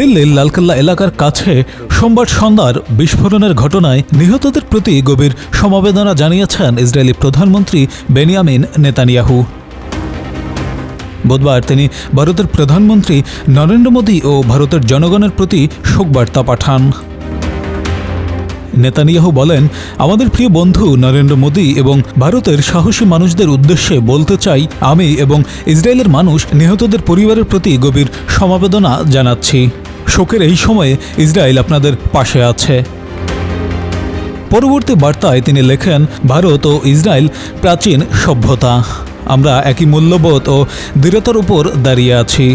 দিল্লির লালকেল্লা এলাকার কাছে সোমবার সন্ধ্যার বিস্ফোরণের ঘটনায় নিহতদের প্রতি গভীর সমবেদনা জানিয়েছেন ইসরায়েলি প্রধানমন্ত্রী বেনিয়ামিন নেতানিয়াহু। বুধবার তিনি ভারতের প্রধানমন্ত্রী নরেন্দ্র মোদী ও ভারতের জনগণের প্রতি শোকবার্তা পাঠান। নেতানিয়াহু বলেন, আমাদের প্রিয় বন্ধু নরেন্দ্র মোদী এবং ভারতের সাহসী মানুষদের উদ্দেশ্যে বলতে চাই, আমি এবং ইসরায়েলের মানুষ নিহতদের পরিবারের প্রতি গভীর সমবেদনা জানাচ্ছি। শোকের এই সময়ে ইসরায়েল আপনাদের পাশে আছে। পরবর্তী বার্তায় তিনি লেখেন, ভারত ও ইসরায়েল প্রাচীন সভ্যতা। আমরা একই মূল্যবোধ ও দৃঢ়তার উপর দাঁড়িয়ে আছি।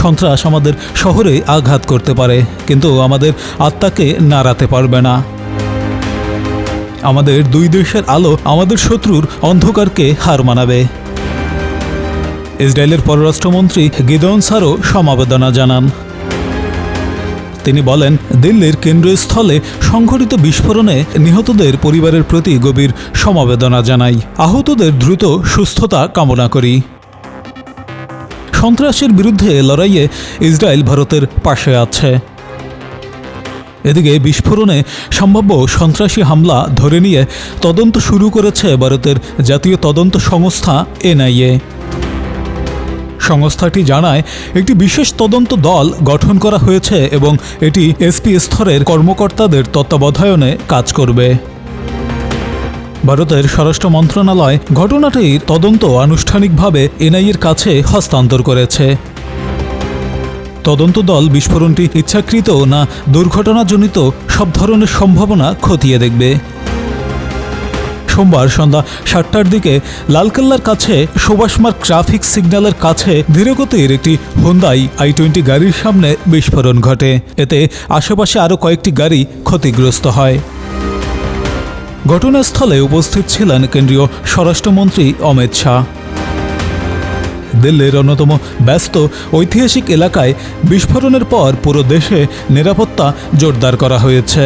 সন্ত্রাস আমাদের শহরে আঘাত করতে পারে, কিন্তু আমাদের আত্মাকে নাড়াতে পারবে না। আমাদের দুই দেশের আলো আমাদের শত্রুর অন্ধকারকে হার মানাবে। ইসরায়েলের পররাষ্ট্রমন্ত্রী গিদন সারও সমাবেদনা জানান। তিনি বলেন, দিল্লির কেন্দ্রস্থলে সংঘটিত বিস্ফোরণে নিহতদের পরিবারের প্রতি গভীর সমবেদনা জানাই। আহতদের দ্রুত সুস্থতা কামনা করি। সন্ত্রাসের বিরুদ্ধে লড়াইয়ে ইসরায়েল ভারতের পাশে আছে। এদিকে বিস্ফোরণে সম্ভাব্য সন্ত্রাসী হামলা ধরে নিয়ে তদন্ত শুরু করেছে ভারতের জাতীয় তদন্ত সংস্থা এনআইএ। সংস্থাটি জানায়, একটি বিশেষ তদন্ত দল গঠন করা হয়েছে এবং এটি এসপি স্তরের কর্মকর্তাদের তত্ত্বাবধায়নে কাজ করবে। ভারতের স্বরাষ্ট্র মন্ত্রণালয় ঘটনাটির তদন্ত আনুষ্ঠানিকভাবে এনআইএর কাছে হস্তান্তর করেছে। তদন্ত দল বিস্ফোরণটি ইচ্ছাকৃত না দুর্ঘটনাজনিত সব ধরনের সম্ভাবনা খতিয়ে দেখবে। সোমবার সন্ধ্যা সাতটার দিকে লালকেল্লার কাছে সুভাষমার্গ ট্রাফিক সিগন্যালের কাছে ধীরগতির একটি হোন্দাই আই টোয়েন্টি গাড়ির সামনে বিস্ফোরণ ঘটে। এতে আশেপাশে আরও কয়েকটি গাড়ি ক্ষতিগ্রস্ত হয়। ঘটনাস্থলে উপস্থিত ছিলেন কেন্দ্রীয় স্বরাষ্ট্রমন্ত্রী অমিত শাহ। দিল্লির অন্যতম ব্যস্ত ঐতিহাসিক এলাকায় বিস্ফোরণের পর পুরো দেশে নিরাপত্তা জোরদার করা হয়েছে।